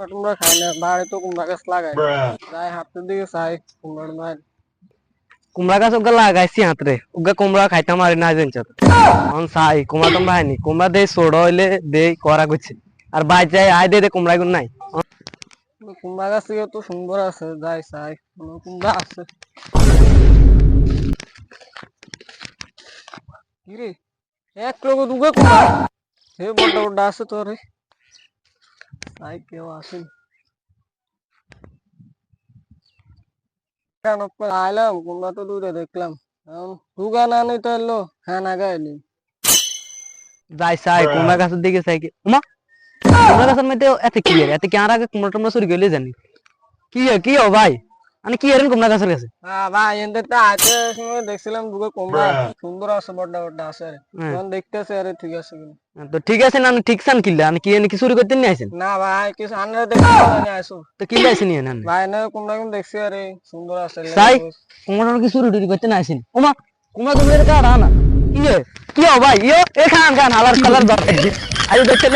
কুমড়া টুমড়া খাই না বাড়ি তো কুমড়া গাছ লাগাই। যাই হাতের দিকে চাই কুমড়া টুমড়া কুমড়া গাছ ওগা লাগাইছি হাতরে ওগা কুমড়া খাইতে মারি না জানছ অন সাই কুমড়া টুমড়া হয়নি কুমড়া দে সোড় হইলে দে করা করছে আর বাই যাই আয় দে দে কুমড়া গুন নাই। কুমড়া গাছ তো সুন্দর আছে যাই চাই কুমড়া আছে। কিরে এক লোক দুগে কুমড়া হে বড় বড় আছে তো চাই কেউ আসেন কেন আইলাম কুমড়া তো দূরে দেখলাম দুগা না তো এলো হ্যাঁ না গাইলি যাই সাই কুমড়া গাছের দিকে চাই উমা কুমড়া গাছের মধ্যে এত কি এত কি আর আগে কুমড়া টুমড়া চুরি গেলে জানি কি কি ভাই মানে কি এরেন কুমড়া গাছের কাছে? হ্যাঁ ভাই এদের তো আইতে সময় দেখছিলাম দুগে কুমড়া সুন্দর আছে বড় বড় আছে রে। হ্যাঁ। দেখতেছে আরে ঠিক আছে তো ঠিক আছে না ঠিক সান কিল্লা মানে কি এনে কি চুরি করতে নিয়ে আইছেন? না ভাই কিছু আনলে দেখতে জানি আইসো তো কিল্লা আইছেন নিয়ে নেন ভাই না কুমড়া কুম দেখছি আরে সুন্দর আছে। সাই কুমড়া কি চুরি টুরি করতে না আইছেন? উমা কুমড়া এর কার আনা কি এ? কি ভাই ইয়ো এ খান খান হালার কালার দরকার। আজ দেখতে